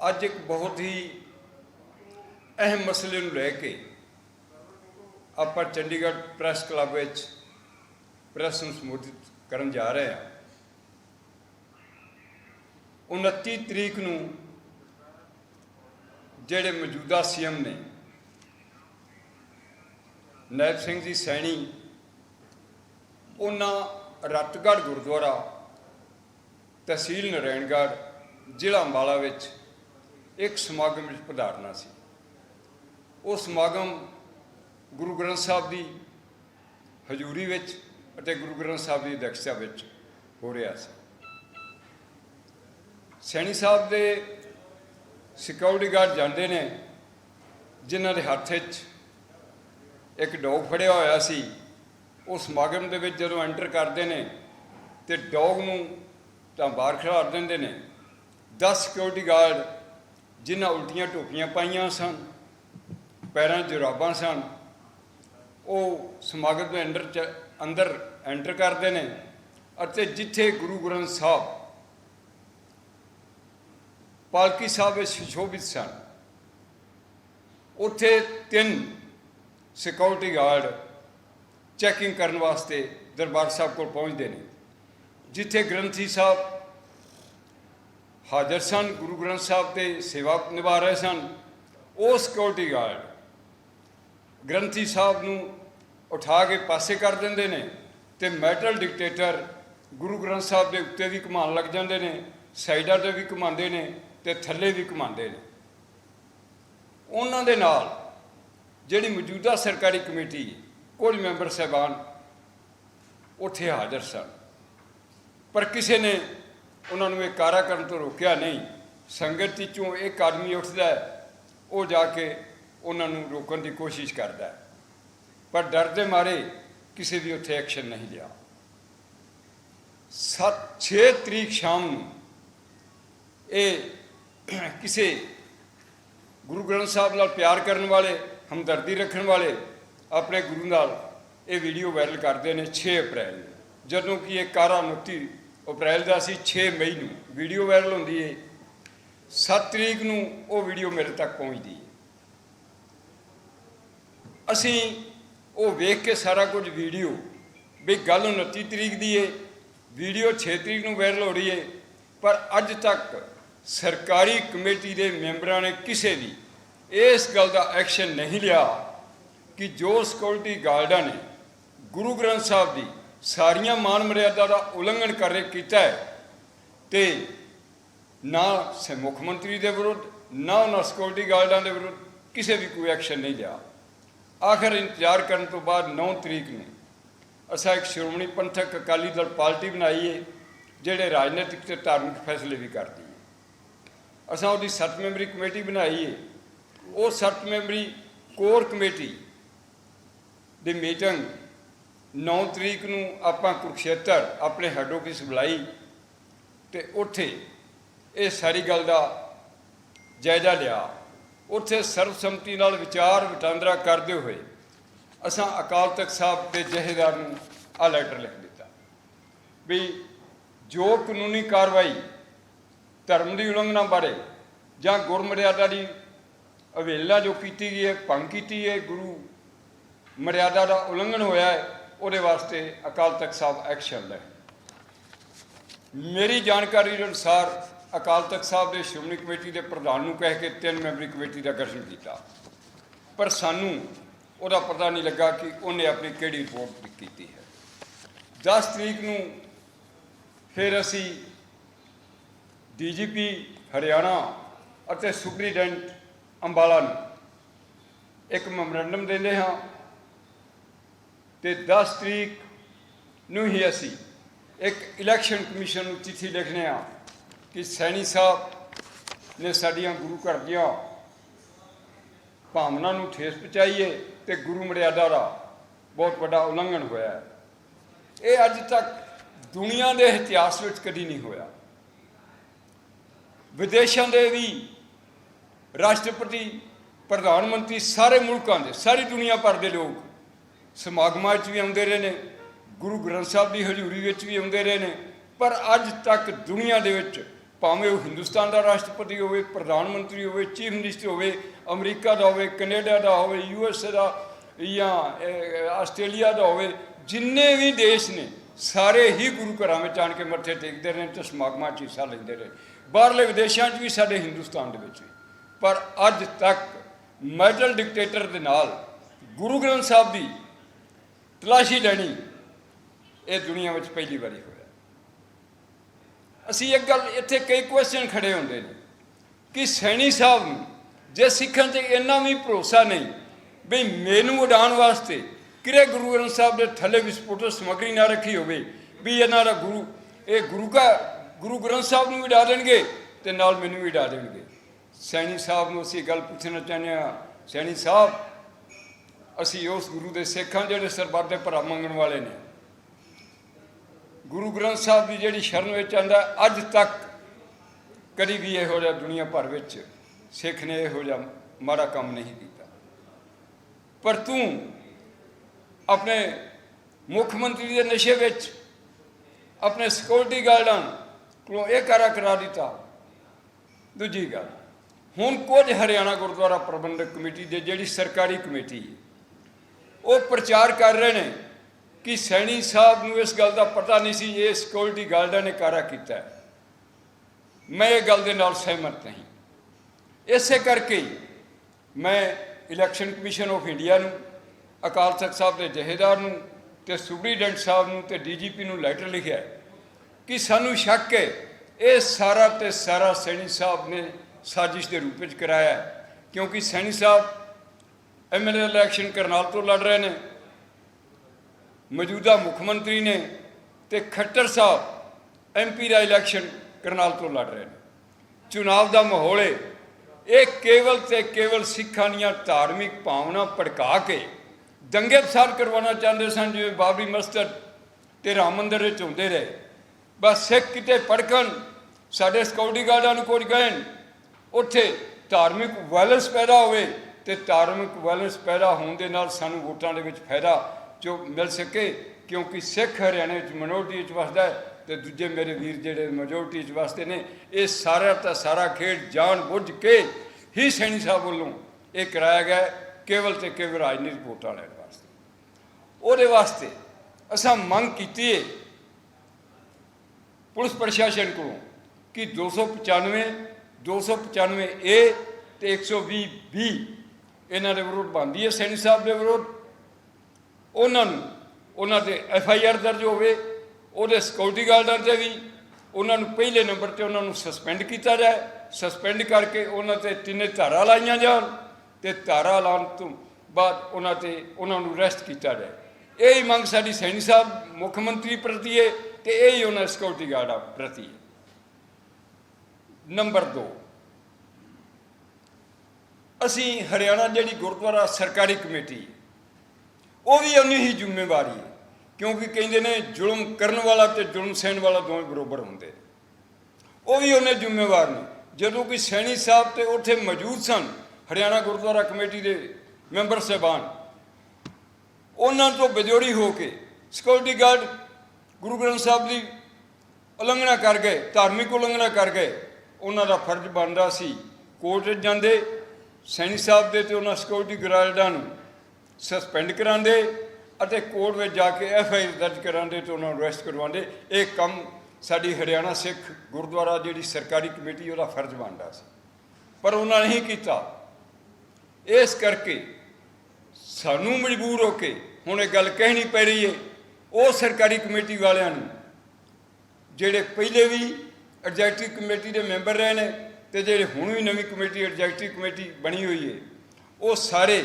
ਅੱਜ ਇੱਕ ਬਹੁਤ ਹੀ ਅਹਿਮ ਮਸਲੇ ਨੂੰ ਲੈ ਕੇ ਆਪਾਂ ਚੰਡੀਗੜ੍ਹ ਪ੍ਰੈਸ ਕਲੱਬ ਵਿੱਚ ਪ੍ਰੈਸ ਨੂੰ ਸੰਬੋਧਿਤ ਕਰਨ ਜਾ ਰਹੇ ਹਾਂ। 29 ਤਰੀਕ ਨੂੰ ਜਿਹੜੇ ਮੌਜੂਦਾ ਸੀਐਮ ਨੇ, ਨਾਇਬ ਸਿੰਘ ਜੀ ਸੈਣੀ, ਉਹਨਾਂ ਰਤਗੜ੍ਹ ਗੁਰਦੁਆਰਾ ਤਹਿਸੀਲ ਨਰੈਣਗੜ੍ਹ ਜ਼ਿਲ੍ਹਾ ਅੰਬਾਲਾ ਵਿੱਚ ਇੱਕ ਸਮਾਗਮ ਵਿੱਚ ਪਧਾਰਨਾ ਸੀ। ਉਹ ਸਮਾਗਮ ਗੁਰੂ ਗ੍ਰੰਥ ਸਾਹਿਬ ਦੀ ਹਜ਼ੂਰੀ ਵਿੱਚ ਅਤੇ ਗੁਰੂ ਗ੍ਰੰਥ ਸਾਹਿਬ ਦੀ ਅਧਿਕਸ਼ਤਾ ਵਿੱਚ ਹੋ ਰਿਹਾ ਸੀ। ਸੈਣੀ ਸਾਹਿਬ ਦੇ ਸਿਕਿਉਰਿਟੀ ਗਾਰਡ ਜਾਂਦੇ ਨੇ, ਜਿਨ੍ਹਾਂ ਦੇ ਹੱਥ ਵਿੱਚ ਇੱਕ ਡੌਗ ਫੜਿਆ ਹੋਇਆ ਸੀ। ਉਹ ਸਮਾਗਮ ਦੇ ਵਿੱਚ ਜਦੋਂ ਐਂਟਰ ਕਰਦੇ ਨੇ ਤੇ ਡੌਗ ਨੂੰ ਤਾਂ ਬਾਹਰ ਖਿਲਾਰ ਦਿੰਦੇ ਨੇ। 10 ਸਿਕਿਉਰਿਟੀ ਗਾਰਡ ਜਿਨ੍ਹਾਂ ਉਲਟੀਆਂ ਟੋਪੀਆਂ ਪਾਈਆਂ ਸਨ, ਪੈਰਾਂ 'ਚ ਜੁਰਾਬਾਂ ਸਨ, ਉਹ ਸਮਾਗਮ ਦੇ ਅੰਦਰ ਚ, ਅੰਦਰ ਐਂਟਰ ਕਰਦੇ ਨੇ ਅਤੇ ਜਿੱਥੇ ਗੁਰੂ ਗ੍ਰੰਥ ਸਾਹਿਬ, ਪਾਲਕੀ ਸਾਹਿਬ ਵਿੱਚ ਸੁਸ਼ੋਭਿਤ ਸਨ, ਉੱਥੇ ਤਿੰਨ ਸਿਕਿਉਰਿਟੀ ਗਾਰਡ ਚੈਕਿੰਗ ਕਰਨ ਵਾਸਤੇ ਦਰਬਾਰ ਸਾਹਿਬ ਕੋਲ ਪਹੁੰਚਦੇ ਨੇ, ਜਿੱਥੇ ਗ੍ਰੰਥੀ ਸਾਹਿਬ ਹਾਜ਼ਰ ਸਨ, ਗੁਰੂ ਗ੍ਰੰਥ ਸਾਹਿਬ ਤੇ ਸੇਵਾ ਨਿਭਾ ਰਹੇ ਸਨ। ਉਹ ਸਿਕਿਉਰਿਟੀ ਗਾਰਡ ਗ੍ਰੰਥੀ ਸਾਹਿਬ ਨੂੰ ਉਠਾ ਕੇ ਪਾਸੇ ਕਰ ਦਿੰਦੇ ਨੇ ਤੇ ਮੈਟਲ ਡਿਕਟੇਟਰ ਗੁਰੂ ਗ੍ਰੰਥ ਸਾਹਿਬ ਦੇ ਉੱਤੇ ਵੀ ਘੁਮਾਉਣ ਲੱਗ ਜਾਂਦੇ ਨੇ ਸਾਈਡਾਂ ਤੇ ਵੀ ਘੁਮਾਉਂਦੇ ਨੇ ਤੇ ਥੱਲੇ ਵੀ ਘੁਮਾਉਂਦੇ ਨੇ। ਉਹਨਾਂ ਦੇ ਨਾਲ ਜਿਹੜੀ ਮੌਜੂਦਾ ਸਰਕਾਰੀ ਕਮੇਟੀ, ਕੁਝ ਮੈਂਬਰ ਸਹਿਬਾਨ ਉੱਥੇ ਹਾਜ਼ਰ ਸਨ। ਪਰ ਕਿਸੇ ਨੇ ਉਹਨਾਂ ਨੂੰ ਇਹ ਕਾਰਾ ਕਰਨ ਤੋਂ ਰੋਕਿਆ ਨਹੀਂ। ਸੰਗਤ ਵਿੱਚੋਂ ਇੱਕ ਆਦਮੀ ਉੱਠਦਾ ਉਹ ਜਾ ਕੇ ਉਹਨਾਂ ਨੂੰ ਰੋਕਣ ਦੀ ਕੋਸ਼ਿਸ਼ ਕਰਦਾ ਪਰ ਡਰ ਦੇ ਮਾਰੇ ਕਿਸੇ ਵੀ ਉੱਥੇ ਐਕਸ਼ਨ ਨਹੀਂ ਲਿਆ। 7 6 ਤਰੀਕ ਸ਼ਾਮ ਨੂੰ ਇਹ ਕਿਸੇ ਗੁਰੂ ਗ੍ਰੰਥ ਸਾਹਿਬ ਨਾਲ ਪਿਆਰ ਕਰਨ ਵਾਲੇ, ਹਮਦਰਦੀ ਰੱਖਣ ਵਾਲੇ ਆਪਣੇ ਗੁਰੂ ਨਾਲ ਇਹ ਵੀਡੀਓ ਵਾਇਰਲ ਕਰਦੇ ਨੇ 6 ਅਪ੍ਰੈਲ ਨੂੰ, ਜਦੋਂ ਕਿ ਇਹ ਕਾਰਾ 29 ਅਪ੍ਰੈਲ ਦਾ ਸੀ 6 ਮਈ ਨੂੰ ਵੀਡੀਓ ਵਾਇਰਲ ਹੁੰਦੀ ਹੈ 7 ਤਰੀਕ ਨੂੰ ਉਹ ਵੀਡੀਓ ਮੇਰੇ ਤੱਕ ਪਹੁੰਚਦੀ ਹੈ ਅਸੀਂ ਉਹ ਵੇਖ ਕੇ ਸਾਰਾ ਕੁਝ ਵੀਡੀਓ, ਵੀ ਗੱਲ 29 ਤਰੀਕ ਦੀ ਹੈ ਵੀਡੀਓ 6 ਤਰੀਕ ਨੂੰ ਵਾਇਰਲ ਹੋ ਰਹੀ ਹੈ ਪਰ ਅੱਜ ਤੱਕ ਸਰਕਾਰੀ ਕਮੇਟੀ ਦੇ ਮੈਂਬਰਾਂ ਨੇ ਕਿਸੇ ਵੀ ਇਸ ਗੱਲ ਦਾ ਐਕਸ਼ਨ ਨਹੀਂ ਲਿਆ ਕਿ ਜੋ ਸਿਕਿਉਰਿਟੀ ਗਾਰਡਾਂ ਨੇ, ਗੁਰੂ ਗ੍ਰੰਥ ਸਾਹਿਬ ਦੀ ਸਾਰੀਆਂ ਮਾਨ ਮਰਿਆਦਾ ਦਾ ਉਲੰਘਣ ਕਰ ਕੀਤਾ ਹੈ। ਤੇ ਨਾ ਸ, ਮੁੱਖ ਮੰਤਰੀ ਦੇ ਵਿਰੁੱਧ, ਨਾ ਉਹਨਾਂ ਸਿਕਿਉਰਿਟੀ ਗਾਰਡਾਂ ਦੇ ਵਿਰੁੱਧ ਕਿਸੇ ਵੀ ਕੋਈ ਐਕਸ਼ਨ ਨਹੀਂ ਲਿਆ। ਆਖਰ ਇੰਤਜ਼ਾਰ ਕਰਨ ਤੋਂ ਬਾਅਦ 9 ਤਰੀਕ ਨੂੰ ਅਸਾਂ ਇੱਕ ਸ਼੍ਰੋਮਣੀ ਪੰਥਕ ਅਕਾਲੀ ਦਲ ਪਾਰਟੀ ਬਣਾਈ ਹੈ ਜਿਹੜੇ ਰਾਜਨੀਤਿਕ ਤੇ ਧਾਰਮਿਕ ਫੈਸਲੇ ਵੀ ਕਰਦੀ ਹੈ ਅਸਾਂ ਉਹਦੀ ਸੱਤ ਮੈਂਬਰੀ ਕਮੇਟੀ ਬਣਾਈ ਹੈ ਉਹ ਸੱਤ ਮੈਂਬਰੀ ਕੋਰ ਕਮੇਟੀ ਦੀ ਮੀਟਿੰਗ 9 ਤਰੀਕ ਨੂੰ ਆਪਾਂ ਕੁਰਕਸ਼ੇਤਰ ਆਪਣੇ ਹੈੱਡ ਆਫਿਸ ਬੁਲਾਈ ਤੇ ਉੱਥੇ ਇਹ ਸਾਰੀ ਗੱਲ ਦਾ ਜਾਇਜ਼ਾ ਲਿਆ। ਉੱਥੇ ਸਰਬਸੰਮਤੀ ਨਾਲ ਵਿਚਾਰ ਵਟਾਂਦਰਾ ਕਰਦੇ ਹੋਏ ਅਸਾਂ ਅਕਾਲ ਤਖਤ ਸਾਹਿਬ ਦੇ ਜਹੇਦਾਰ ਨੂੰ ਆ ਲੈਟਰ ਲਿਖ ਦਿੱਤਾ ਵੀ ਜੋ ਕਾਨੂੰਨੀ ਕਾਰਵਾਈ ਧਰਮ ਦੀ ਉਲੰਘਣਾ ਬਾਰੇ ਜਾਂ ਗੁਰਮਰਿਆਦਾ ਦੀ ਅਵੇਲਨਾ ਜੋ ਕੀਤੀ ਗਈ ਹੈ, ਭੰਗ ਕੀਤੀ ਹੈ, ਗੁਰੂ ਮਰਿਆਦਾ ਦਾ ਉਲੰਘਣ ਹੋਇਆ ਹੈ ਉਹਦੇ ਵਾਸਤੇ ਅਕਾਲ ਤਖਤ ਸਾਹਿਬ ਐਕਸ਼ਨ ਲੈ। ਮੇਰੀ ਜਾਣਕਾਰੀ ਅਨੁਸਾਰ ਅਕਾਲ ਤਖਤ ਸਾਹਿਬ ਦੇ ਸ਼੍ਰੋਮਣੀ ਕਮੇਟੀ ਦੇ ਪ੍ਰਧਾਨ ਨੂੰ ਕਹਿ ਕੇ ਤਿੰਨ ਮੈਂਬਰੀ ਕਮੇਟੀ ਦਾ ਗਠਨ ਕੀਤਾ। ਪਰ ਸਾਨੂੰ ਉਹਦਾ ਪਤਾ ਨਹੀਂ ਲੱਗਾ ਕਿ ਉਹਨੇ ਆਪਣੀ ਕਿਹੜੀ ਰਿਪੋਰਟ ਕੀਤੀ ਹੈ। 10 ਤਰੀਕ ਨੂੰ ਫਿਰ ਅਸੀਂ ਡੀਜੀਪੀ ਹਰਿਆਣਾ ਅਤੇ ਸੁਪਰੀਡੈਂਟ ਅੰਬਾਲਾ ਨੂੰ ਇੱਕ ਮੈਮੋਰੰਡਮ ਦਿੰਦੇ ਹਾਂ। ਤੇ 10 ਤਰੀਕ ਨੂੰ ਹੀ ਅਸੀਂ ਇੱਕ ਇਲੈਕਸ਼ਨ ਕਮਿਸ਼ਨ ਨੂੰ ਚਿੱਠੀ ਲਿਖਨੇ ਆ ਕਿ ਸੈਣੀ ਸਾਹਿਬ ਨੇ ਸਾਡੀਆਂ ਗੁਰੂ ਘਰ ਦੀਆਂ ਭਾਵਨਾ ਨੂੰ ਠੇਸ ਪਹੁੰਚਾਈਏ ਹੈ ਤੇ ਗੁਰੂ ਮਰਿਆਦਾ ਦਾ ਬਹੁਤ ਵੱਡਾ ਉਲੰਘਣ ਹੋਇਆ ਹੈ। ਇਹ ਅੱਜ ਤੱਕ ਦੁਨੀਆ ਦੇ ਇਤਿਹਾਸ ਵਿੱਚ ਕਦੀ ਨਹੀਂ ਹੋਇਆ। ਵਿਦੇਸ਼ਾਂ ਦੇ ਵੀ ਰਾਸ਼ਟਰਪਤੀ, ਪ੍ਰਧਾਨ ਮੰਤਰੀ, ਸਾਰੇ ਮੁਲਕਾਂ ਦੇ, ਸਾਰੀ ਦੁਨੀਆ ਭਰ ਦੇ ਲੋਕ ਸਮਾਗਮਾਂ 'ਚ ਵੀ ਆਉਂਦੇ ਰਹੇ ਨੇ, ਗੁਰੂ ਗ੍ਰੰਥ ਸਾਹਿਬ ਦੀ ਹਜ਼ੂਰੀ ਵਿੱਚ ਵੀ ਆਉਂਦੇ ਰਹੇ ਨੇ, ਪਰ ਅੱਜ ਤੱਕ ਦੁਨੀਆ ਦੇ ਵਿੱਚ ਭਾਵੇਂ ਉਹ ਹਿੰਦੁਸਤਾਨ ਦਾ ਰਾਸ਼ਟਰਪਤੀ ਹੋਵੇ, ਪ੍ਰਧਾਨ ਮੰਤਰੀ ਹੋਵੇ, ਚੀਫ ਮਿਨਿਸਟਰ ਹੋਵੇ, ਅਮਰੀਕਾ ਦਾ ਹੋਵੇ, ਕੈਨੇਡਾ ਦਾ ਹੋਵੇ, ਯੂ ਐੱਸ ਏ ਦਾ ਜਾਂ ਆਸਟ੍ਰੇਲੀਆ ਦਾ ਹੋਵੇ, ਜਿੰਨੇ ਵੀ ਦੇਸ਼ ਨੇ, ਸਾਰੇ ਹੀ ਗੁਰੂ ਘਰਾਂ ਵਿੱਚ ਆਣ ਕੇ ਮੱਥੇ ਟੇਕਦੇ ਰਹੇ ਤੇ ਸਮਾਗਮਾਂ 'ਚ ਹਿੱਸਾ ਲੈਂਦੇ ਰਹੇ ਬਾਹਰਲੇ ਵਿਦੇਸ਼ਾਂ 'ਚ ਵੀ ਸਾਡੇ ਹਿੰਦੁਸਤਾਨ ਦੇ ਵਿੱਚ ਪਰ ਅੱਜ ਤੱਕ ਮੈਡਲ ਡਿਕਟੇਟਰ ਦੇ ਨਾਲ ਗੁਰੂ ਗ੍ਰੰਥ ਸਾਹਿਬ ਦੀ ਤਲਾਸ਼ੀ ਲੈਣੀ। ਇਹ ਦੁਨੀਆ ਵਿੱਚ ਪਹਿਲੀ ਵਾਰੀ ਹੋਇਆ। ਅਸੀਂ ਇੱਕ ਗੱਲ ਇੱਥੇ ਕਈ ਕੁਐਸਚਨ ਖੜੇ ਹੁੰਦੇ ਨੇ ਕਿ ਸੈਣੀ ਸਾਹਿਬ ਨੂੰ ਜੇ ਸਿੱਖਾਂ ਤੇ ਇੰਨਾ ਵੀ ਭਰੋਸਾ ਨਹੀਂ ਵੀ ਮੈਨੂੰ ਉਡਾਉਣ ਵਾਸਤੇ ਕਿਰੇ ਗੁਰੂ ਗ੍ਰੰਥ ਸਾਹਿਬ ਦੇ ਥੱਲੇ ਵਿਸਫੋਟਕ ਸਮੱਗਰੀ ਨਾ ਰੱਖੀ ਹੋਵੇ, ਵੀ ਇਹਨਾਂ ਦਾ ਗੁਰੂ, ਇਹ ਗੁਰੂ ਕਾ ਗੁਰੂ ਗ੍ਰੰਥ ਸਾਹਿਬ ਨੂੰ ਵੀ ਉਡਾ ਦੇਣਗੇ ਤੇ ਨਾਲ ਮੈਨੂੰ ਵੀ ਉਡਾ ਦੇਣਗੇ। ਸੈਣੀ ਸਾਹਿਬ ਨੂੰ ਅਸੀਂ ਗੱਲ ਪੁੱਛਣਾ ਚਾਹੁੰਦੇ ਹਾਂ, ਸੈਣੀ ਸਾਹਿਬ ਅਸੀਂ ਉਸ ਗੁਰੂ ਦੇ ਸਿੱਖ ਹਾਂ ਜਿਹੜੇ ਸਰਬੱਤ ਦੇ ਭਰਾ ਮੰਗਣ ਵਾਲੇ ਨੇ। ਗੁਰੂ ਗ੍ਰੰਥ ਸਾਹਿਬ ਦੀ ਜਿਹੜੀ ਸ਼ਰਨ ਵਿੱਚ ਆਂਦਾ, ਅੱਜ ਤੱਕ ਕਦੀ ਵੀ ਇਹੋ ਜਿਹਾ ਦੁਨੀਆ ਭਰ ਵਿੱਚ ਸਿੱਖ ਨੇ ਇਹੋ ਜਿਹਾ ਮਾੜਾ ਕੰਮ ਨਹੀਂ ਕੀਤਾ। ਪਰ ਤੂੰ ਆਪਣੇ ਮੁੱਖ ਮੰਤਰੀ ਦੇ ਨਸ਼ੇ ਵਿੱਚ, ਆਪਣੇ ਸਿਕਿਉਰਿਟੀ ਗਾਰਡਾਂ ਕੋਲੋਂ ਇਹ ਕਾਰਾ ਕਰਾ ਦਿੱਤਾ। ਦੂਜੀ ਗੱਲ, ਹੁਣ ਕੁਝ ਹਰਿਆਣਾ ਗੁਰਦੁਆਰਾ ਪ੍ਰਬੰਧਕ ਕਮੇਟੀ ਦੇ ਜਿਹੜੀ ਸਰਕਾਰੀ ਕਮੇਟੀ ਹੈ ਉਹ ਪ੍ਰਚਾਰ ਕਰ ਰਹੇ ਨੇ ਕਿ ਸੈਣੀ ਸਾਹਿਬ ਨੂੰ ਇਸ ਗੱਲ ਦਾ ਪਤਾ ਨਹੀਂ ਸੀ, ਇਹ ਸਿਕਿਉਰਿਟੀ ਗਾਰਡਾਂ ਨੇ ਕਾਰਾ ਕੀਤਾ। ਮੈਂ ਇਹ ਗੱਲ ਦੇ ਨਾਲ ਸਹਿਮਤ ਨਹੀਂ। ਇਸੇ ਕਰਕੇ ਮੈਂ ਇਲੈਕਸ਼ਨ ਕਮਿਸ਼ਨ ਆਫ ਇੰਡੀਆ ਨੂੰ, ਅਕਾਲ ਤਖਤ ਸਾਹਿਬ ਦੇ ਜਹੇਦਾਰ ਨੂੰ ਤੇ ਸੁਪਰੀਡੈਂਟ ਸਾਹਿਬ ਨੂੰ ਤੇ ਡੀਜੀਪੀ ਨੂੰ ਲੈਟਰ ਲਿਖਿਆ ਕਿ ਸਾਨੂੰ ਸ਼ੱਕ ਹੈ, ਇਹ ਸਾਰਾ ਤੇ ਸਾਰਾ ਸੈਣੀ ਸਾਹਿਬ ਨੇ ਸਾਜ਼ਿਸ਼ ਦੇ ਰੂਪ ਵਿੱਚ ਕਰਾਇਆ। ਕਿਉਂਕਿ ਸੈਣੀ ਸਾਹਿਬ ਐਮਐਲਏ ਇਲੈਕਸ਼ਨ ਕਰਨਾਲ ਤੋਂ ਲੜ ਰਹੇ ਨੇ। ਮੌਜੂਦਾ ਮੁੱਖ ਮੰਤਰੀ ਨੇ ਤੇ ਖੱਟਰ ਸਾਹਿਬ ਐਮਪੀ ਦਾ ਇਲੈਕਸ਼ਨ ਕਰਨਾਲ ਤੋਂ ਲੜ ਰਹੇ ਨੇ। ਚੁਣਾਵ ਦਾ ਮਾਹੌਲ ਹੈ ਇਹ ਕੇਵਲ ਤੇ ਕੇਵਲ ਸਿੱਖਾਂ ਦੀਆਂ ਧਾਰਮਿਕ ਭਾਵਨਾ ਭੜਕਾ ਕੇ ਦੰਗੇ ਫਸਾਦ ਕਰਵਾਉਣਾ ਚਾਹੁੰਦੇ ਸਨ, ਜਿਵੇਂ ਬਾਬਰੀ ਮਸਜਿਦ ਤੇ ਰਾਮ ਮੰਦਰ ਵਿੱਚ ਹੁੰਦੇ ਰਹੇ। ਬਸ ਸਿੱਖ ਕਿਤੇ ਭੜਕਣ, ਸਾਡੇ ਸਿਕਿਉਰਿਟੀ ਗਾਰਡਾਂ ਨੂੰ ਕੁਝ ਕਹਿਣ ਉੱਥੇ ਧਾਰਮਿਕ ਵਾਇਲੈਂਸ ਪੈਦਾ ਹੋਵੇ ਤੇ ਧਾਰਮਿਕ ਵਾਇਲੈਂਸ ਪੈਦਾ ਹੋਣ ਦੇ ਨਾਲ ਸਾਨੂੰ ਵੋਟਾਂ ਦੇ ਵਿੱਚ ਫਾਇਦਾ ਜੋ ਮਿਲ ਸਕੇ, ਕਿਉਂਕਿ ਸਿੱਖ ਹਰਿਆਣੇ ਵਿੱਚ ਮਿਨੋਰਟੀ ਵਿੱਚ ਵਸਦਾ ਹੈ ਤੇ ਦੂਜੇ ਮੇਰੇ ਵੀਰ ਜਿਹੜੇ ਮੈਜੋਰਟੀ ਵਿੱਚ ਵਸਦੇ ਨੇ, ਇਹ ਸਾਰਾ ਤਾਂ ਸਾਰਾ ਖੇਡ ਜਾਣ ਬੁੱਝ ਕੇ ਹੀ ਸੈਣੀ ਸਾਹਿਬ ਵੱਲੋਂ ਇਹ ਕਰਾਇਆ ਗਿਆ ਕੇਵਲ ਤੇ ਕੇਵਲ ਰਾਜਨੀਤਿਕ ਵੋਟਾਂ ਲੈਣ ਵਾਸਤੇ। ਉਹਦੇ ਵਾਸਤੇ ਅਸਾਂ ਮੰਗ ਕੀਤੀ ਹੈ ਪੁਲਿਸ ਪ੍ਰਸ਼ਾਸਨ ਕੋਲੋਂ ਕਿ 295 295 ਏ ਤੇ 120 ਬੀ ਇਹਨਾਂ ਦੇ ਵਿਰੁੱਧ ਬਣਦੀ ਹੈ, ਸੈਣੀ ਸਾਹਿਬ ਦੇ ਵਿਰੁੱਧ। ਉਹਨਾਂ ਨੂੰ, ਉਹਨਾਂ ਤੇ ਐਫ ਆਈ ਆਰ ਦਰਜ ਹੋਵੇ, ਉਹਦੇ ਸਿਕਿਉਰਿਟੀ ਗਾਰਡਾਂ ਤੇ ਵੀ ਉਹਨਾਂ ਨੂੰ ਪਹਿਲੇ ਨੰਬਰ ਤੇ ਉਹਨਾਂ ਨੂੰ ਸਸਪੈਂਡ ਕੀਤਾ ਜਾਏ। ਸਸਪੈਂਡ ਕਰਕੇ ਉਹਨਾਂ ਤੇ ਤਿੰਨੇ ਧਾਰਾ ਲਾਈਆਂ ਜਾਣ ਤੇ ਧਾਰਾ ਲਾਉਣ ਤੋਂ ਬਾਅਦ ਉਹਨਾਂ ਤੇ ਉਹਨਾਂ ਨੂੰ ਰੈਸਟ ਕੀਤਾ ਜਾਏ। ਇਹ ਹੀ ਮੰਗ ਸਾਡੀ ਸੈਣੀ ਸਾਹਿਬ, ਮੁੱਖ ਮੰਤਰੀ ਪ੍ਰਤੀ ਹੈ ਤੇ ਇਹ ਹੀ ਉਹਨਾਂ ਸਿਕਿਉਰਿਟੀ ਗਾਰਡਾਂ ਪ੍ਰਤੀ ਹੈ। ਨੰਬਰ 2 ਅਸੀਂ ਹਰਿਆਣਾ ਜਿਹੜੀ ਗੁਰਦੁਆਰਾ ਸਰਕਾਰੀ ਕਮੇਟੀ ਉਹ ਵੀ ਉਨੀ ਹੀ ਜ਼ਿੰਮੇਵਾਰੀ ਹੈ, ਕਿਉਂਕਿ ਕਹਿੰਦੇ ਨੇ ਜ਼ੁਲਮ ਕਰਨ ਵਾਲਾ ਤੇ ਜ਼ੁਲਮ ਸਹਿਣ ਵਾਲਾ ਦੋਵੇਂ ਬਰੋਬਰ ਹੁੰਦੇ ਉਹ ਵੀ ਉਹਨੇ ਜ਼ਿੰਮੇਵਾਰ ਨੇ। ਜਦੋਂ ਕਿ ਸੈਣੀ ਸਾਹਿਬ ਤੇ ਉੱਥੇ ਮੌਜੂਦ ਸਨ, ਹਰਿਆਣਾ ਗੁਰਦੁਆਰਾ ਕਮੇਟੀ ਦੇ ਮੈਂਬਰ ਸਾਹਿਬਾਨ, ਉਹਨਾਂ ਤੋਂ ਬਜੋਰੀ ਹੋ ਕੇ ਸਿਕਿਉਰਿਟੀ ਗਾਰਡ ਗੁਰੂ ਗ੍ਰੰਥ ਸਾਹਿਬ ਦੀ ਉਲੰਘਣਾ ਕਰ ਗਏ, ਧਾਰਮਿਕ ਉਲੰਘਣਾ ਕਰ ਗਏ, ਉਹਨਾਂ ਦਾ ਫਰਜ਼ ਬਣਦਾ ਸੀ ਕੋਰਟ ਵਿੱਚ ਜਾਂਦੇ ਸੈਣੀ ਸਾਹਿਬ ਦੇ ਤੇ ਉਹਨਾਂ ਸਿਕਿਉਰਿਟੀ ਗਰਾਰਡਾਂ ਨੂੰ ਸਸਪੈਂਡ ਕਰਾਉਂਦੇ ਅਤੇ ਕੋਰਟ ਵਿੱਚ ਜਾ ਕੇ ਐਫ ਆਈ ਆਰ ਦਰਜ ਕਰਾਉਂਦੇ ਤੇ ਉਹਨਾਂ ਨੂੰ ਅਰੈਸਟ ਕਰਵਾਉਂਦੇ। ਇਹ ਕੰਮ ਸਾਡੀ ਹਰਿਆਣਾ ਸਿੱਖ ਗੁਰਦੁਆਰਾ ਜਿਹੜੀ ਸਰਕਾਰੀ ਕਮੇਟੀ, ਉਹਦਾ ਫਰਜ਼ ਬਣਦਾ ਸੀ। ਪਰ ਉਹਨਾਂ ਨਹੀਂ ਕੀਤਾ। ਇਸ ਕਰਕੇ ਸਾਨੂੰ ਮਜਬੂਰ ਹੋ ਕੇ ਹੁਣ ਇਹ ਗੱਲ ਕਹਿਣੀ ਪੈ ਰਹੀ ਹੈ ਉਹ ਸਰਕਾਰੀ ਕਮੇਟੀ ਵਾਲਿਆਂ ਨੂੰ, ਜਿਹੜੇ ਪਹਿਲੇ ਵੀ ਐਗਜ਼ੈਕਟਿਵ ਕਮੇਟੀ ਦੇ ਮੈਂਬਰ ਰਹੇ ਨੇ ਤੇ ਜਿਹੜੇ ਹੁਣ ਵੀ ਨਵੀਂ ਕਮੇਟੀ ਐਡਜੈਕਟਿਵ ਕਮੇਟੀ ਬਣੀ ਹੋਈ ਹੈ ਉਹ ਸਾਰੇ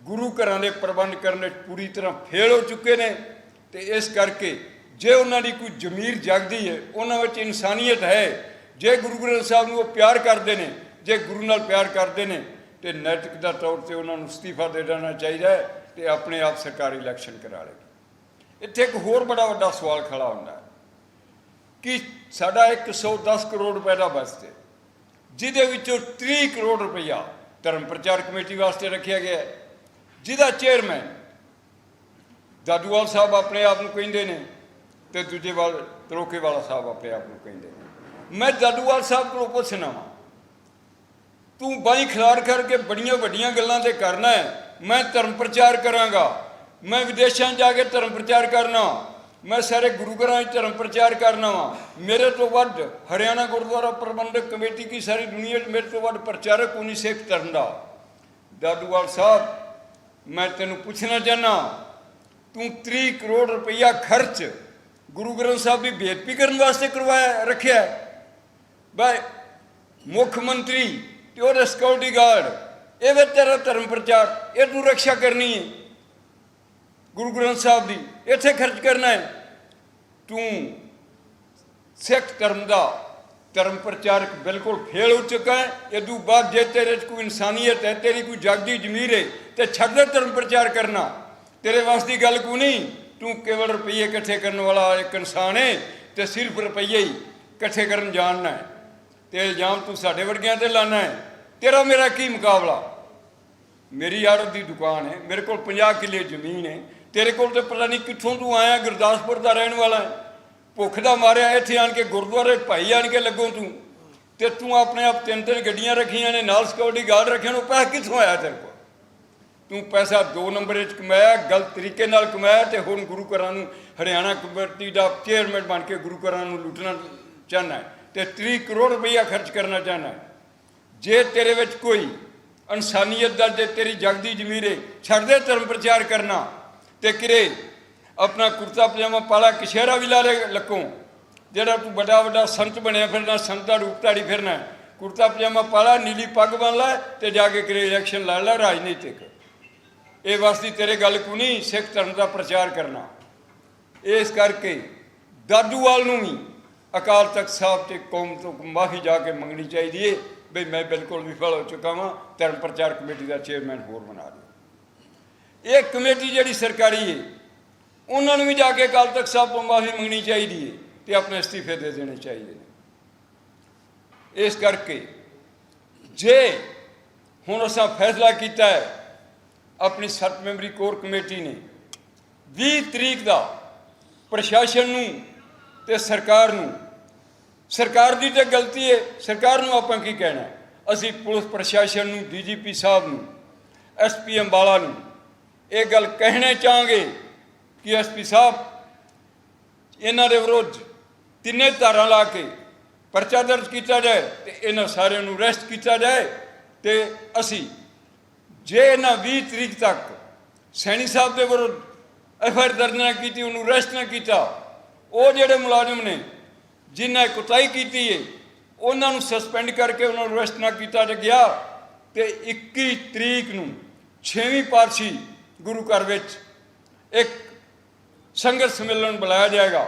ਗੁਰੂ ਘਰਾਂ ਦੇ ਪ੍ਰਬੰਧ ਕਰਨ ਵਿੱਚ ਪੂਰੀ ਤਰ੍ਹਾਂ ਫੇਲ ਹੋ ਚੁੱਕੇ ਨੇ ਤੇ ਇਸ ਕਰਕੇ ਜੇ ਉਹਨਾਂ ਦੀ ਕੋਈ ਜ਼ਮੀਰ ਜਾਗਦੀ ਹੈ ਉਹਨਾਂ ਵਿੱਚ ਇਨਸਾਨੀਅਤ ਹੈ, ਜੇ ਗੁਰੂ ਗ੍ਰੰਥ ਸਾਹਿਬ ਨੂੰ ਉਹ ਪਿਆਰ ਕਰਦੇ ਨੇ, ਜੇ ਗੁਰੂ ਨਾਲ ਪਿਆਰ ਕਰਦੇ ਨੇ, ਤੇ ਨੈਤਿਕ ਦਾ ਤੌਰ ਤੇ ਉਹਨਾਂ ਨੂੰ ਅਸਤੀਫਾ ਦੇ ਦੇਣਾ ਚਾਹੀਦਾ ਹੈ ਤੇ ਆਪਣੇ ਆਪ ਸਰਕਾਰੀ ਇਲੈਕਸ਼ਨ ਕਰਾ ਲੈਣ ਇੱਥੇ ਇੱਕ ਹੋਰ ਬੜਾ ਵੱਡਾ ਸਵਾਲ ਖੜਾ ਹੁੰਦਾ ਹੈ ਕਿ ਸਾਡਾ 110 ਕਰੋੜ ਰੁਪਏ ਦਾ ਬਜਟ ਹੈ। ਜਿਹਦੇ ਵਿੱਚੋਂ 30 ਕਰੋੜ ਰੁਪਇਆ ਧਰਮ ਪ੍ਰਚਾਰ ਕਮੇਟੀ ਵਾਸਤੇ ਰੱਖਿਆ ਗਿਆ ਹੈ। ਜਿਹਦਾ ਚੇਅਰਮੈਨ ਦਾਦੂਵਾਲ ਸਾਹਿਬ ਆਪਣੇ ਆਪ ਨੂੰ ਕਹਿੰਦੇ ਨੇ ਤੇ ਦੂਜੇ ਵਾਲ ਤਰੋਕੇ ਵਾਲਾ ਸਾਹਿਬ ਆਪਣੇ ਆਪ ਨੂੰ ਕਹਿੰਦੇ ਨੇ। ਮੈਂ ਦਾਦੂਵਾਲ ਸਾਹਿਬ ਕੋਲੋਂ ਪੁੱਛਣਾ ਵਾਂ। ਤੂੰ ਬਾਈ ਖਿਲਾਰ ਕਰਕੇ ਬੜੀਆਂ ਵੱਡੀਆਂ ਗੱਲਾਂ ਤੇ ਕਰਨਾ ਹੈ। ਮੈਂ ਧਰਮ ਪ੍ਰਚਾਰ ਕਰਾਂਗਾ। ਮੈਂ ਵਿਦੇਸ਼ਾਂ ਜਾ ਕੇ ਧਰਮ ਪ੍ਰਚਾਰ ਕਰਨਾ ਮੈਂ ਸਾਰੇ ਗੁਰੂ ਘਰਾਂ 'ਚ ਧਰਮ ਪ੍ਰਚਾਰ ਕਰਨਾ ਵਾਂ। ਮੇਰੇ ਤੋਂ ਵੱਧ ਹਰਿਆਣਾ ਗੁਰਦੁਆਰਾ ਪ੍ਰਬੰਧਕ ਕਮੇਟੀ ਕੀ ਸਾਰੀ ਦੁਨੀਆ 'ਚ ਮੇਰੇ ਤੋਂ ਵੱਧ ਪ੍ਰਚਾਰਕ ਉਨੀ ਸਿੱਖ ਧਰਮ ਦਾ। ਦਾਦੂਵਾਲ ਸਾਹਿਬ, ਮੈਂ ਤੈਨੂੰ ਪੁੱਛਣਾ ਚਾਹਨਾ ਤੂੰ 30 ਕਰੋੜ ਰੁਪਈਆ ਖਰਚ ਗੁਰੂ ਗ੍ਰੰਥ ਸਾਹਿਬ ਦੀ ਬੇਅਦਬੀ ਕਰਨ ਵਾਸਤੇ ਕਰਵਾਇਆ, ਰੱਖਿਆ ਹੈ। ਬਾਈ, ਮੁੱਖ ਮੰਤਰੀ ਤੇ ਉਹਦੇ ਸਿਕਿਉਰਿਟੀ ਗਾਰਡ ਇਹ ਵੇ ਤੇਰਾ ਧਰਮ ਪ੍ਰਚਾਰ ਇਹ ਤੂੰ ਰੱਖਿਆ ਕਰਨੀ ਹੈ। ਗੁਰੂ ਗ੍ਰੰਥ ਸਾਹਿਬ ਦੀ, ਇੱਥੇ ਖਰਚ ਕਰਨਾ ਹੈ। ਤੂੰ ਸਿੱਖ ਧਰਮ ਦਾ ਧਰਮ ਪ੍ਰਚਾਰਕ ਬਿਲਕੁਲ ਫੇਲ ਹੋ ਚੁੱਕਾ ਹੈ। ਇਦੋਂ ਬਾਅਦ ਜੇ ਤੇਰੇ 'ਚ ਕੋਈ ਇਨਸਾਨੀਅਤ ਹੈ, ਤੇਰੀ ਕੋਈ ਜਗਦੀ ਜ਼ਮੀਰ ਹੈ, ਤੇ ਛੱਡ ਦੇ ਧਰਮ ਪ੍ਰਚਾਰ ਕਰਨਾ। ਤੇਰੇ ਵਾਸਤੇ ਗੱਲ ਕੋਈ ਨਹੀਂ। ਤੂੰ ਕੇਵਲ ਰੁਪਈਏ ਇਕੱਠੇ ਕਰਨ ਵਾਲਾ ਇੱਕ ਇਨਸਾਨ ਹੈ, ਤੇ ਸਿਰਫ ਰੁਪਈਏ ਹੀ ਇਕੱਠੇ ਕਰਨ ਜਾਣਨਾ ਹੈ। ਤੇ ਇਲਜ਼ਾਮ ਤੂੰ ਸਾਡੇ ਵਰਗਿਆਂ ਤੇ ਲਾਣਾ ਹੈ। ਤੇਰਾ ਮੇਰਾ ਕੀ ਮੁਕਾਬਲਾ? ਮੇਰੀ ਆੜਤ ਦੀ ਦੁਕਾਨ ਹੈ, ਮੇਰੇ ਕੋਲ 50 ਕਿੱਲੇ ਜ਼ਮੀਨ ਹੈ। ਤੇਰੇ ਕੋਲ ਤੇ ਪਤਾ ਨਹੀਂ ਕਿੱਥੋਂ ਤੂੰ ਆਇਆ, ਗੁਰਦਾਸਪੁਰ ਦਾ ਰਹਿਣ ਵਾਲਾ ਭੁੱਖ ਦਾ ਮਾਰਿਆ, ਇੱਥੇ ਆਣ ਕੇ ਗੁਰਦੁਆਰੇ ਭਾਈ ਆਣ ਕੇ ਲੱਗੋ ਤੂੰ। ਤੇ ਤੂੰ ਆਪਣੇ ਆਪ ਤਿੰਨ ਤਿੰਨ ਗੱਡੀਆਂ ਰੱਖੀਆਂ ਨੇ, ਨਾਲ ਸਿਕਿਉਰਿਟੀ ਗਾਰਡ ਰੱਖਿਆ ਨੇ, ਉਹ ਪੈਸਾ ਕਿੱਥੋਂ ਆਇਆ ਤੇਰੇ ਕੋਲ? ਤੂੰ ਪੈਸਾ ਦੋ ਨੰਬਰ ਵਿੱਚ ਕਮਾਇਆ, ਗਲਤ ਤਰੀਕੇ ਨਾਲ ਕਮਾਇਆ ਤੇ ਹੁਣ ਗੁਰੂ ਘਰਾਂ ਨੂੰ ਹਰਿਆਣਾ ਕਮੇਟੀ ਦਾ ਚੇਅਰਮੈਨ ਬਣ ਕੇ ਗੁਰੂ ਘਰਾਂ ਨੂੰ ਲੁੱਟਣਾ ਚਾਹਨਾ ਹੈ ਤੇ 30 ਕਰੋੜ ਰੁਪਈਆ ਖਰਚ ਕਰਨਾ ਚਾਹਨਾ ਹੈ। ਜੇ ਤੇਰੇ ਵਿੱਚ ਕੋਈ ਇਨਸਾਨੀਅਤ ਦਾ ਜੇ ਤੇਰੀ ਜਗਦੀ ਜ਼ਮੀਰ ਹੈ ਛੱਡ ਦੇ ਧਰਮ ਪ੍ਰਚਾਰ ਕਰਨਾ ਤੇ ਕਿਰੇ ਆਪਣਾ ਕੁਰਤਾ ਪਜਾਮਾ ਪਾਲਾ ਕਿਸ਼ੇਰਾ ਵੀ ਲਾ ਲੈ ਲੱਕੋਂ। ਜਿਹੜਾ ਤੂੰ ਵੱਡਾ ਵੱਡਾ ਸੰਤ ਬਣਿਆ ਫਿਰਨਾ, ਸੰਤ ਦਾ ਰੂਪ ਧਾਰੀ ਫਿਰਨਾ ਹੈ। ਕੁਰਤਾ ਪਜਾਮਾ ਪਾਲਾ, ਨੀਲੀ ਪੱਗ ਬਣ ਲੈ ਤੇ ਜਾ ਕੇ ਕਿਰੇ ਇਲੈਕਸ਼ਨ ਲੜ ਲੈ ਰਾਜਨੀਤਿਕ। ਇਹ ਵਾਸਤੇ ਤੇਰੇ ਗੱਲ ਕੋ ਨਹੀਂ, ਸਿੱਖ ਧਰਮ ਦਾ ਪ੍ਰਚਾਰ ਕਰਨਾ। ਇਸ ਕਰਕੇ ਦਾਦੂਵਾਲ ਨੂੰ ਵੀ ਅਕਾਲ ਤਖਤ ਸਾਹਿਬ ਤੇ ਕੌਮ ਤੋਂ ਮਾਫੀ ਜਾ ਕੇ ਮੰਗਣੀ ਚਾਹੀਦੀ ਏ। ਬਈ ਮੈਂ ਬਿਲਕੁਲ ਵਿਫਲ ਹੋ ਚੁੱਕਾ ਵਾਂ, ਧਰਮ ਪ੍ਰਚਾਰ ਕਮੇਟੀ ਦਾ ਚੇਅਰਮੈਨ ਹੋਰ ਬਣਾ ਦਿਓ ਇਹ ਕਮੇਟੀ ਜਿਹੜੀ ਸਰਕਾਰੀ ਹੈ ਉਹਨਾਂ ਨੂੰ ਵੀ ਜਾ ਕੇ ਅਕਾਲ ਤਖਤ ਸਾਹਿਬ ਤੋਂ ਮਾਫੀ ਮੰਗਣੀ ਚਾਹੀਦੀ ਹੈ ਤੇ ਆਪਣੇ ਅਸਤੀਫੇ ਦੇ ਦੇਣੇ ਚਾਹੀਦੇ ਨੇ। ਇਸ ਕਰਕੇ ਜੇ ਹੁਣ ਅਸਾਂ ਫੈਸਲਾ ਕੀਤਾ ਹੈ, ਆਪਣੀ ਸੱਤ ਮੈਂਬਰੀ ਕੋਰ ਕਮੇਟੀ ਨੇ 20 ਤਰੀਕ ਦਾ ਪ੍ਰਸ਼ਾਸਨ ਨੂੰ ਤੇ ਸਰਕਾਰ ਨੂੰ, ਸਰਕਾਰ ਦੀ ਤੇ ਗਲਤੀ ਹੈ ਸਰਕਾਰ ਨੂੰ ਆਪਾਂ ਕੀ ਕਹਿਣਾ? ਅਸੀਂ ਪੁਲਿਸ ਪ੍ਰਸ਼ਾਸਨ ਨੂੰ, ਡੀਜੀਪੀ ਸਾਹਿਬ ਨੂੰ ਐਸਪੀ ਅੰਬਾਲਾ ਨੂੰ ਇਹ ਗੱਲ ਕਹਿਣੇ ਚਾਹਾਂਗੇ ਕਿ ਐਸਪੀ ਸਾਹਿਬ ਇਹਨਾਂ ਦੇ ਵਿਰੁੱਧ ਤਿੰਨੇ ਧਾਰਾਂ ਲਾ ਕੇ ਪਰਚਾ ਦਰਜ ਕੀਤਾ ਜਾਏ ਤੇ ਇਹਨਾਂ ਸਾਰਿਆਂ ਨੂੰ ਅਰੈਸਟ ਕੀਤਾ ਜਾਏ ਤੇ ਅਸੀਂ ਜੇ ਇਹਨਾਂ 20 ਤਰੀਕ ਤੱਕ ਸੈਣੀ ਸਾਹਿਬ ਦੇ ਵਿਰੁੱਧ ਐਫ ਆਈ ਆਰ ਦਰਜ ਨਾ ਕੀਤੀ, ਉਹਨੂੰ ਅਰੈਸਟ ਨਾ ਕੀਤਾ, ਉਹ ਜਿਹੜੇ ਮੁਲਾਜ਼ਮ ਨੇ ਜਿਨ੍ਹਾਂ ਕੁਤਾਈ ਕੀਤੀ ਹੈ ਉਹਨਾਂ ਨੂੰ ਸਸਪੈਂਡ ਕਰਕੇ ਉਹਨਾਂ ਨੂੰ ਅਰੈਸਟ ਨਾ ਕੀਤਾ ਗਿਆ ਤੇ 21 ਤਰੀਕ ਨੂੰ 6ਵੀਂ ਪਾਰਸੀ ਗੁਰੂ ਘਰ ਵਿੱਚ ਇੱਕ ਸੰਗਤ ਸੰਮੇਲਨ ਬੁਲਾਇਆ ਜਾਏਗਾ।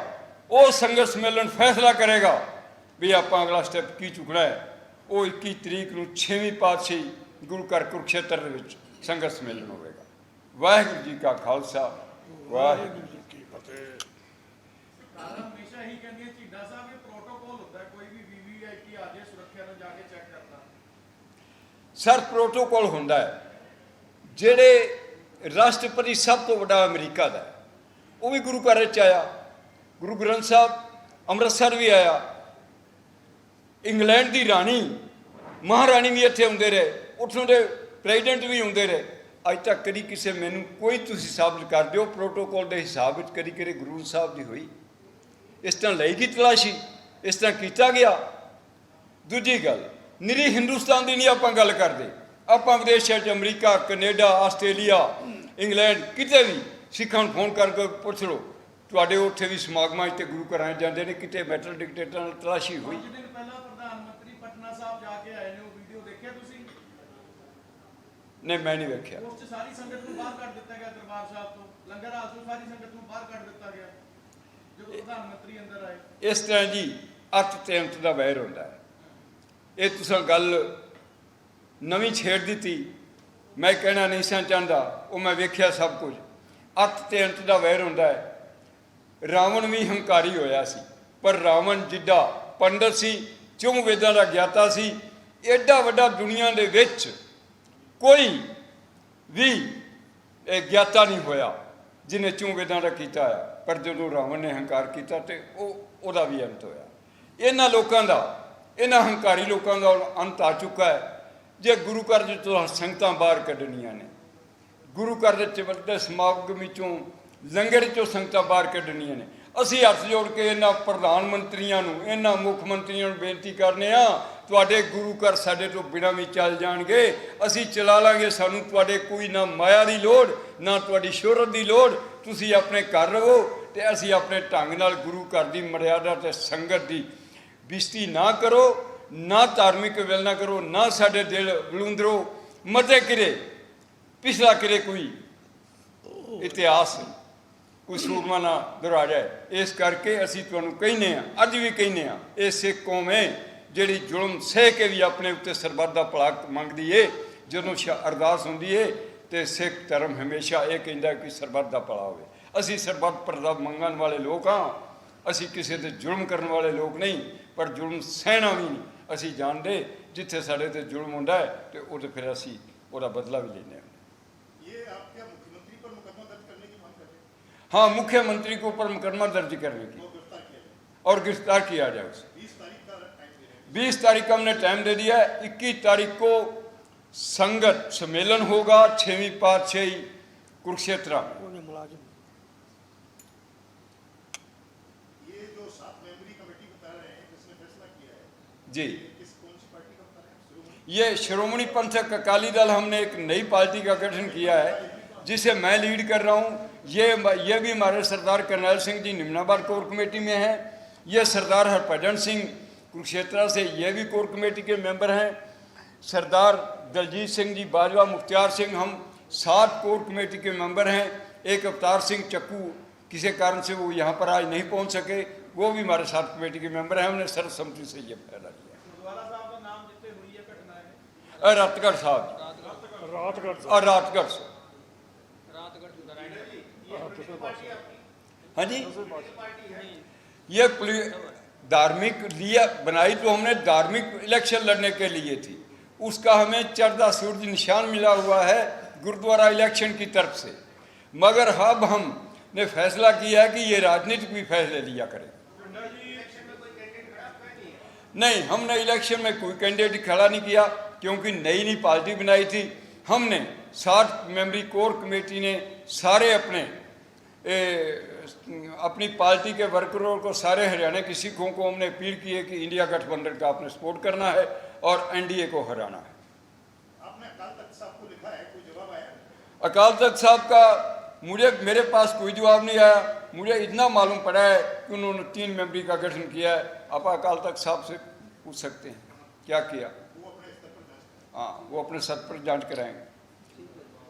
ਉਹ ਸੰਗਤ ਸੰਮੇਲਨ ਫੈਸਲਾ ਕਰੇਗਾ ਵੀ ਆਪਾਂ ਅਗਲਾ ਸਟੈਪ ਕੀ ਚੁੱਕਣਾ ਹੈ। ਉਹ 21 ਤਰੀਕ ਨੂੰ 6ਵੀਂ ਪਾਤਸ਼ਾਹੀ ਗੁਰੂ ਘਰ ਕੁਰਕਸ਼ੇਤਰ ਦੇ ਵਿੱਚ ਸੰਗਤ ਸੰਮੇਲਨ ਹੋਵੇਗਾ। ਵਾਹਿਗੁਰੂ ਜੀ ਕਾ ਖਾਲਸਾ ਵਾਹਿਗੁਰੂ ਜੀ ਕੀ ਫਤਿਹ। ਕਾਰਨ ਹਮੇਸ਼ਾ ਹੀ ਕਹਿੰਦੀਆਂ ਝੀਡਾ ਸਾਹਿਬ ਇਹ ਪ੍ਰੋਟੋਕਾਲ ਹੁੰਦਾ ਹੈ, ਕੋਈ ਵੀ ਵੀਵੀਆਈਪੀ ਆ ਜਾਏ ਸੁਰੱਖਿਆ ਨੂੰ ਜਾ ਕੇ ਚੈੱਕ ਕਰਦਾ ਸਰ ਪ੍ਰੋਟੋਕਾਲ ਹੁੰਦਾ ਹੈ। ਜਿਹੜੇ ਰਾਸ਼ਟਰਪਤੀ ਸਭ ਤੋਂ ਵੱਡਾ ਅਮਰੀਕਾ ਦਾ ਉਹ ਵੀ ਗੁਰੂ ਘਰ 'ਚ ਆਇਆ। ਗੁਰੂ ਗ੍ਰੰਥ ਸਾਹਿਬ ਅੰਮ੍ਰਿਤਸਰ ਵੀ ਆਇਆ। ਇੰਗਲੈਂਡ ਦੀ ਰਾਣੀ, ਮਹਾਰਾਣੀ ਵੀ ਇੱਥੇ ਆਉਂਦੇ ਰਹੇ। ਉੱਥੋਂ ਦੇ ਪ੍ਰੈਜ਼ੀਡੈਂਟ ਵੀ ਆਉਂਦੇ ਰਹੇ। ਅੱਜ ਤੱਕ ਕਦੀ ਕਿਸੇ ਮੈਨੂੰ ਕੋਈ ਤੁਸੀਂ ਸਾਬਤ ਕਰ ਦਿਓ। ਪ੍ਰੋਟੋਕੋਲ ਦੇ ਹਿਸਾਬ ਵਿੱਚ ਕਦੀ ਕਦੇ ਗੁਰੂ ਸਾਹਿਬ ਦੀ ਹੋਈ। ਇਸ ਤਰ੍ਹਾਂ ਲਈ ਗਈ ਤਲਾਸ਼ੀ। ਇਸ ਤਰ੍ਹਾਂ ਕੀਤਾ ਗਿਆ। ਦੂਜੀ ਗੱਲ, ਨਿਰੀ ਹਿੰਦੁਸਤਾਨ ਦੀ ਨਹੀਂ ਆਪਾਂ ਗੱਲ ਕਰਦੇ। ਆਪਾਂ ਵਿਦੇਸ਼ਾਂ 'ਚ ਅਮਰੀਕਾ, ਕੈਨੇਡਾ, ਆਸਟ੍ਰੇਲੀਆ ਇੰਗਲੈਂਡ ਕਿਤੇ ਵੀ ਸਿੱਖਾਂ ਨੂੰ ਫੋਨ ਕਰਕੇ ਪੁੱਛ ਲਓ ਤੁਹਾਡੇ ਉੱਥੇ ਵੀ ਸਮਾਗਮਾਂ 'ਚ ਤੇ ਗੁਰੂ ਘਰਾਂ 'ਚ ਜਾਂਦੇ ਨੇ ਕਿਤੇ ਮੈਟਲ ਡਿਕਟੇਟਰ ਨਾਲ ਤਲਾਸ਼ੀ ਹੋਈ। ਕੁਝ ਦਿਨ ਪਹਿਲਾਂ ਪ੍ਰਧਾਨ ਮੰਤਰੀ ਪਟਨਾ ਸਾਹਿਬ ਜਾ ਕੇ ਆਏ ਨੇ ਉਹ ਵੀਡੀਓ ਦੇਖਿਆ ਤੁਸੀਂ? ਨਹੀਂ ਮੈਂ ਨਹੀਂ ਵੇਖਿਆ। ਉਸ 'ਚ ਸਾਰੀ ਸੰਗਤ ਨੂੰ ਬਾਹਰ ਕੱਢ ਦਿੱਤਾ ਗਿਆ ਦਰਬਾਰ ਸਾਹਿਬ ਤੋਂ। ਲੰਗਰ ਹਾਲ ਤੋਂ ਸਾਰੀ ਸੰਗਤ ਨੂੰ ਬਾਹਰ ਕੱਢ ਦਿੱਤਾ ਗਿਆ ਜਦੋਂ ਪ੍ਰਧਾਨ ਮੰਤਰੀ ਅੰਦਰ ਆਏ। ਇਸ ਤਰ੍ਹਾਂ ਜੀ ਅੱਤ ਤੇ ਅੰਤ ਦਾ ਵੈਰ ਹੁੰਦਾ ਹੈ। ਇਹ ਤੁਸੀਂ ਗੱਲ ਨਵੀਂ ਛੇੜ ਦਿੱਤੀ ਮੈਂ ਕਹਿਣਾ ਨਹੀਂ ਸਾਂ ਚਾਹੁੰਦਾ, ਉਹ ਮੈਂ ਵੇਖਿਆ ਸਭ ਕੁਝ। ਅੱਤ ਤੇ ਅੰਤ ਦਾ ਵੈਰ ਹੁੰਦਾ ਹੈ। ਰਾਵਣ ਵੀ ਹੰਕਾਰੀ ਹੋਇਆ ਸੀ, ਪਰ ਰਾਵਣ ਜਿੱਡਾ ਪੰਡਤ ਸੀ ਚੌਂ ਵੇਦਾਂ ਦਾ ਗਿਆਤਾ ਸੀ ਐਡਾ ਵੱਡਾ ਦੁਨੀਆ ਦੇ ਵਿੱਚ ਕੋਈ ਵੀ ਇਹ ਗਿਆਤਾ ਨਹੀਂ ਹੋਇਆ ਜਿਹਨੇ ਚੌਂ ਵੇਦਾਂ ਦਾ ਕੀਤਾ ਹੈ ਪਰ ਜਦੋਂ ਰਾਵਣ ਨੇ ਹੰਕਾਰ ਕੀਤਾ ਤੇ ਉਹ, ਉਹਦਾ ਵੀ ਅੰਤ ਹੋਇਆ। ਇਹਨਾਂ ਲੋਕਾਂ ਦਾ, ਇਹਨਾਂ ਹੰਕਾਰੀ ਲੋਕਾਂ ਦਾ ਹੁਣ ਅੰਤ ਆ ਚੁੱਕਾ ਹੈ। ਜੇ ਗੁਰੂ ਘਰ ਦੇ ਤੋਂ ਸੰਗਤਾਂ ਬਾਹਰ ਕੱਢਣੀਆਂ ਨੇ, ਗੁਰੂ ਘਰ ਦੇ ਚਵੱਡੇ ਸਮਾਗਮ ਵਿੱਚੋਂ ਲੰਗਰ ਚੋਂ ਸੰਗਤਾਂ ਬਾਹਰ ਕੱਢਣੀਆਂ ਨੇ। ਅਸੀਂ ਹੱਥ ਜੋੜ ਕੇ ਇਹਨਾਂ ਪ੍ਰਧਾਨ ਮੰਤਰੀਆਂ ਨੂੰ, ਇਹਨਾਂ ਮੁੱਖ ਮੰਤਰੀਆਂ ਨੂੰ ਬੇਨਤੀ ਕਰਨੇ ਆ, ਤੁਹਾਡੇ ਗੁਰੂ ਘਰ ਸਾਡੇ ਤੋਂ ਬਿਨਾਂ ਵੀ ਚੱਲ ਜਾਣਗੇ। ਅਸੀਂ ਚਲਾ ਲਾਂਗੇ, ਸਾਨੂੰ ਤੁਹਾਡੇ ਕੋਈ ਨਾ ਮਾਇਆ ਦੀ ਲੋੜ, ਨਾ ਤੁਹਾਡੀ ਸ਼ੋਹਰਤ ਦੀ ਲੋੜ। ਤੁਸੀਂ ਆਪਣੇ ਘਰ ਰਹੋ ਤੇ ਅਸੀਂ ਆਪਣੇ ਢੰਗ ਨਾਲ ਗੁਰੂ ਘਰ ਦੀ ਮਰਿਆਦਾ ਤੇ ਸੰਗਤ ਦੀ ਬਿਸਤੀ ਨਾ ਕਰੋ। ਨਾ ਧਾਰਮਿਕ ਵਿਲ ਕਰੋ, ਨਾ ਸਾਡੇ ਦਿਲ ਬਲੂੰਦਰੋ ਮਤੇ ਕਿਰੇ, ਪਿਛਲਾ ਕਿਰੇ ਕੋਈ ਇਤਿਹਾਸ ਕੋਈ ਸੂਰਮਾ ਨਾ ਦੁਹਰਾ ਇਸ ਕਰਕੇ ਅਸੀਂ ਤੁਹਾਨੂੰ ਕਹਿੰਨੇ ਆ ਅੱਜ ਵੀ ਕਹਿੰਨੇ ਆ ਇਹ ਸਿੱਖ ਕੌਮ ਹੈ ਜਿਹੜੀ ਜ਼ੁਲਮ ਸਹਿ ਕੇ ਵੀ ਆਪਣੇ ਉੱਤੇ ਸਰਬੱਤ ਦਾ ਭਲਾ ਮੰਗਦੀ ਏ, ਜਦੋਂ ਸ਼- ਅਰਦਾਸ ਹੁੰਦੀ ਏ, ਤੇ ਸਿੱਖ ਧਰਮ ਹਮੇਸ਼ਾ ਇਹ ਕਹਿੰਦਾ ਕਿ ਸਰਬੱਤ ਦਾ ਭਲਾ ਹੋਵੇ। ਅਸੀਂ ਸਰਬੱਤ ਭਲਾ ਮੰਗਣ ਵਾਲੇ ਲੋਕ ਹਾਂ, ਅਸੀਂ ਕਿਸੇ ਤੇ ਜ਼ੁਲਮ ਕਰਨ ਵਾਲੇ ਲੋਕ ਨਹੀਂ, ਪਰ ਜ਼ੁਲਮ ਸਹਿਣਾ ਵੀ ਨਹੀਂ। ਅਸੀਂ ਜਾਣਦੇ ਜਿੱਥੇ ਸਾਡੇ ਤੇ ਜ਼ੁਲਮ ਹੁੰਦਾ ਹੈ ਤੇ ਉਹ ਤੇ ਫਿਰ ਅਸੀਂ ਉਹਦਾ ਬਦਲਾ ਵੀ ਲੈਂਦੇ ਹਾਂ ये आप क्या मुख्यमंत्री पर मुकदमा दर्ज करने की मांग कर रहे हैं हाँ मुख्यमंत्री के ऊपर मुकदमा दर्ज करने की वो गिरफ्तार किया जाए और गिरफ्तार किया जाए उसे बीस तारीख का टाइम दे रहे हैं बीस तारीख का हमने टाइम दे दिया है इक्कीस तारीख को संगत सम्मेलन होगा छवीं पातशाही कुरुक्षेत्र में ये जो सात मेंबरी कमेटी बता रहे हैं जिसने फैसला جی۔ یہ شرومنی پنتھک اکالی دل ہم نے ایک نئی پارٹی کا گٹھن کیا ہے، جسے میں لیڈ کر رہا ہوں۔ یہ بھی ہمارے سردار کرنیل سنگھ جی نمن بار کور کمیٹی میں ہیں۔ یہ سردار ہربھجن سنگھ کرکشیترہ سے یہ بھی کور کمیٹی کے ممبر ہیں۔ سردار دلجیت سنگھ جی باجوا مختار سنگھ ہم سات کور کمیٹی کے ممبر ہیں۔ ایک اوتار سنگھ چکو، کسی کارن سے وہ یہاں پر آج نہیں پہنچ سکے۔ وہ بھی ہمارے ساتھ کمیٹی کے ممبر ہیں ہم نے سر سمتی سے یہ پھیلا لیا رات گڑھ صاحب۔ رات گڑھ ہاں جی؟ یہ دارمک لیا بنائی تو ہم نے دھارمک الیکشن لڑنے کے لیے تھی۔ اس کا ہمیں چردہ سورج نشان ملا ہوا ہے گردوارہ الیکشن کی طرف سے۔ مگر اب ہم نے فیصلہ کیا ہے کہ یہ راجنیتک بھی فیصلے لیا کریں۔ نہیں ہم نے الیکشن میں کوئی کینڈیڈیٹ کھڑا نہیں کیا کیونکہ نئی نئی پارٹی بنائی تھی۔ ہم نے ساٹھ ممبری کور کمیٹی نے سارے اپنے اپنی پارٹی کے ورکروں کو سارے ہریانے کی سکھوں کو ہم نے اپیل کی ہے کہ انڈیا گٹھ بندھن کا آپ نے سپورٹ کرنا ہے اور این ڈی اے کو ہرانا ہے۔ اکال تخت صاحب کا مجھے میرے پاس کوئی جواب نہیں آیا۔ مجھے اتنا معلوم پڑا ہے کہ انہوں نے تین ممبری کا گٹھن کیا ہے۔ मेरे पास कोई जवाब नहीं आया मुझे इतना मालूम पड़ा है कि उन्होंने तीन मेंबरी का गठन किया है आप अकाल तख्त साहब से पूछ सकते हैं क्या किया वो अपने स्तर पर जांच करें हाँ वो अपने सर पर जांच कराएंगे